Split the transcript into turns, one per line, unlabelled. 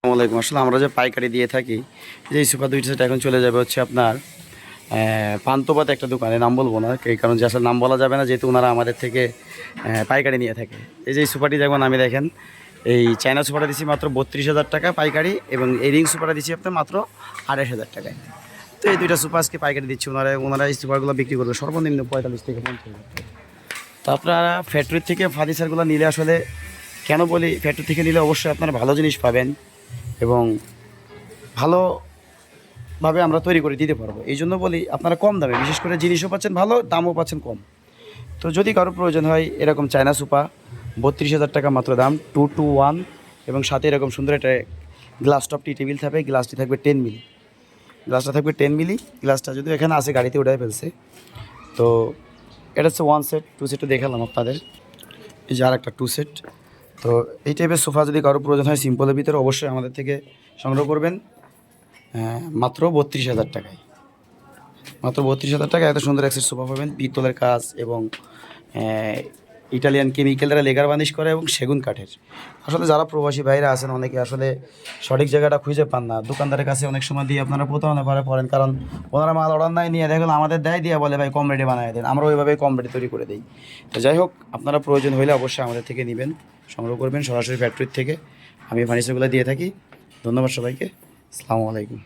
আসসালামু আলাইকুম। আসলে আমরা যে পাইকারি দিয়ে থাকি যে সুপার দুইটা সেট এখন চলে যাবে হচ্ছে আপনার আহ, পান্থপাত একটা দোকানে নাম বলব না এই কারণ যে আসলে নাম বলা যাবে না যেহেতু ওনারা আমাদের থেকে পাইকারি নিয়ে থাকে। এই যে সুপারটি যেমন আমি দেখেন এই চায়না সুপারটা দিচ্ছি মাত্র বত্রিশ হাজার টাকা পাইকারি এবং এই রিং সুপারটা দিচ্ছি আপনার মাত্র আড়াইশ হাজার টাকায়। তো এই দুইটা সুপার আজকে পাইকারি দিচ্ছি ওনারা ওনারা এই সুপারগুলো বিক্রি করবে সর্বনিম্ন পঁয়তাল্লিশ থেকে পঞ্চাশ তো আপনারা ফ্যাক্টরি থেকে ফার্নিচারগুলো নিলে আসলে কেন বলি ফ্যাক্টরি থেকে নিলে অবশ্যই আপনারা ভালো জিনিস পাবেন। এবং ভালোভাবে আমরা তৈরি করে দিতে পারব। এই জন্য বলি, আপনারা কম দামে, বিশেষ করে জিনিসও পাচ্ছেন ভালো, দামও পাচ্ছেন কম। তো যদি কারও প্রয়োজন হয়, এরকম চায়না সুপা, বত্রিশ হাজার টাকা মাত্র দাম টু টু ওয়ান এবং সাথে এরকম সুন্দর একটা গ্লাস টপ টি টেবিল থাকবে গ্লাসটি থাকবে টেন মিলি গ্লাসটা থাকবে টেন মিলি গ্লাসটা যদি এখানে আসে গাড়িতে উঠায় ফেলছে। তো এটা হচ্ছে ওয়ান সেট টু সেটও দেখালাম আপনাদের। এই যে আর একটা টু সেট তো এই টাইপের সোফা যদি কারও প্রয়োজন হয় সিম্পলের ভিতরে অবশ্যই আমাদের থেকে সংগ্রহ করবেন। মাত্র বত্রিশ হাজার টাকায়। মাত্র বত্রিশ হাজার টাকায় এত সুন্দর একটা সোফা পাবেন। পিতলের কাজ এবং ইটালিয়ান কেমিক্যালরা লেগার বানিশ করে এবং সেগুন কাঠের। আসলে যারা প্রবাসী ভাইরা আছেন, অনেকে আসলে সঠিক জায়গাটা খুঁজে পান না। দোকানদারের কাছে অনেক সময় দিয়ে আপনারা প্রতারণা করে পড়েন, কারণ ওনারা মাল অর্ডার নাই নিয়ে দেখুন, আমাদের দেয় দিয়ে বলে, ভাই, কম রেটে বানায় দেন। আমরা ওইভাবে কম রেটে তৈরি করে দিই। তো যাই হোক, আপনারা প্রয়োজন হলে অবশ্যই আমাদের থেকে নেবেন, সংগ্রহ করবেন সরাসরি ফ্যাক্টরির থেকে। আমি ফার্নিচারগুলো দিয়ে থাকি। ধন্যবাদ সবাইকে। আসসালামু আলাইকুম।